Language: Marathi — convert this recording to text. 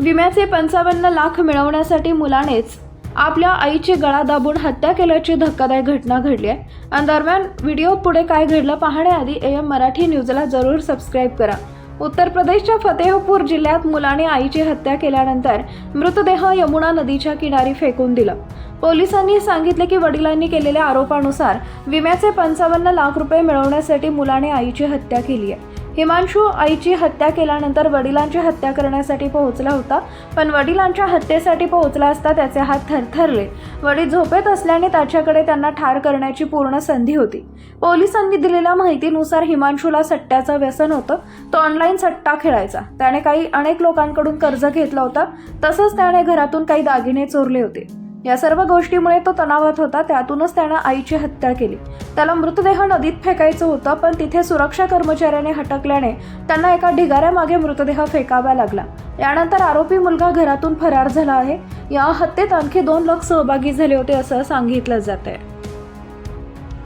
विम्याचे पंचावन्न लाख मिळवण्यासाठी मुलानेच आपल्या आईची गळा दाबून हत्या केल्याची धक्कादायक घटना घडली आहे. आणि दरम्यान व्हिडिओ पुढे काय घडलं पाहण्याआधी ए एम मराठी न्यूजला जरूर सबस्क्राईब करा. उत्तर प्रदेशच्या फतेहपूर जिल्ह्यात मुलाने आईची हत्या केल्यानंतर मृतदेह यमुना नदीच्या किनारी फेकून दिला. पोलिसांनी सांगितले की वडिलांनी केलेल्या आरोपानुसार विम्याचे पंचावन्न लाख रुपये मिळवण्यासाठी मुलाने आईची हत्या केली आहे. हिमांशू आईची हत्या केल्यानंतर वडिलांची हत्या करण्यासाठी पोहोचला होता पण वडिलांच्या हत्येसाठी पोहोचला असता त्याचे हात थरथरले. वडील झोपेत असल्याने त्याच्याकडे त्यांना ठार करण्याची पूर्ण संधी होती. पोलिसांनी दिलेल्या माहितीनुसार हिमांशूला सट्ट्याचं व्यसन होतं. तो ऑनलाईन सट्टा खेळायचा. त्याने काही अनेक लोकांकडून कर्ज घेतला होता. तसंच त्याने घरातून काही दागिने चोरले होते. या सर्व गोष्टीमुळे तो तणावात होता. त्यातूनच त्यानं आईची हत्या केली. त्याला मृतदेह नदीत फेकायचं होतं पण तिथे सुरक्षा कर्मचाऱ्याने हटकल्याने त्यांना एका ढिगाऱ्यामागे मृतदेह फेकावा लागला. यानंतर आरोपी मुलगा घरातून फरार झाला आहे. या हत्येत आणखी दोन लोक सहभागी झाले होते असं सांगितलं जात आहे